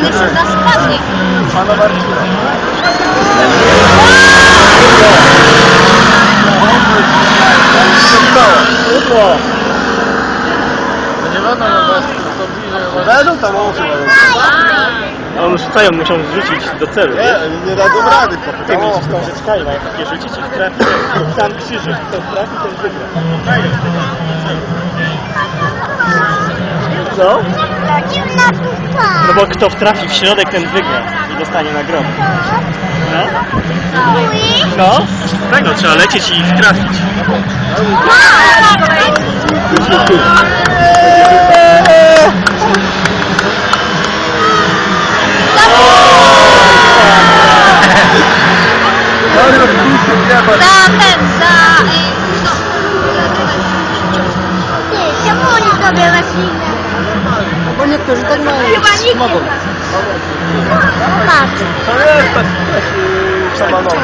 Мы всегда спали. Она ворчила. Не. Да, ну там он A one rzucają, muszą zrzucić do celu. Nie, nie dadzą rady. Ty musisz tą rzeczkami, mają takie rzucić i trafi, sam krzyżyk. Kto trafi, ten wygra. Co? No bo kto wtrafi w środek, ten wygra i dostanie nagrodę. No? No? Tak, no trzeba lecieć i ich trafić. Sobie roślinę? Bo niektórzy tak mają. Chyba nikt Mogą. nie Patrz. To jest taki taki szamanowy.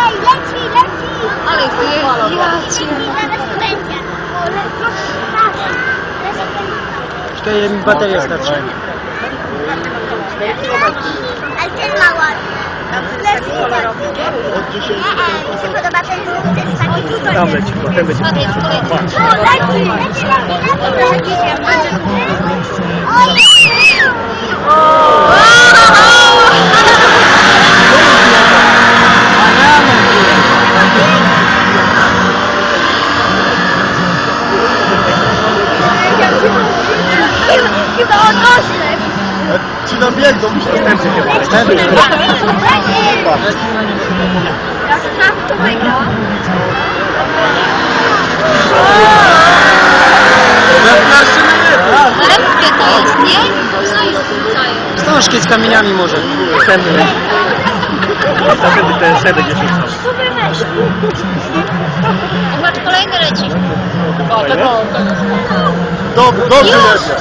Ej, leci, leci! Ale jest, ja cię... Zaraz będzie. Czekaj, mi bateria starczy. Ale ten ma ładny. Leci ładny. Nie, mi się podoba ten żółty z takim tutaj. Tam leci, potem będzie. O, leci, leci, leci, Ci nam biegną, myślę, że Następcy chyba. Jak traf, to wygra. Lepkie to jest, nie? Co jest tutaj? Wstążki z kamieniami może. Następny. Następny ten sobie będzie rzucał. Zobacz, kolejny leci. O, tego. Dob- Dobrze jedzie.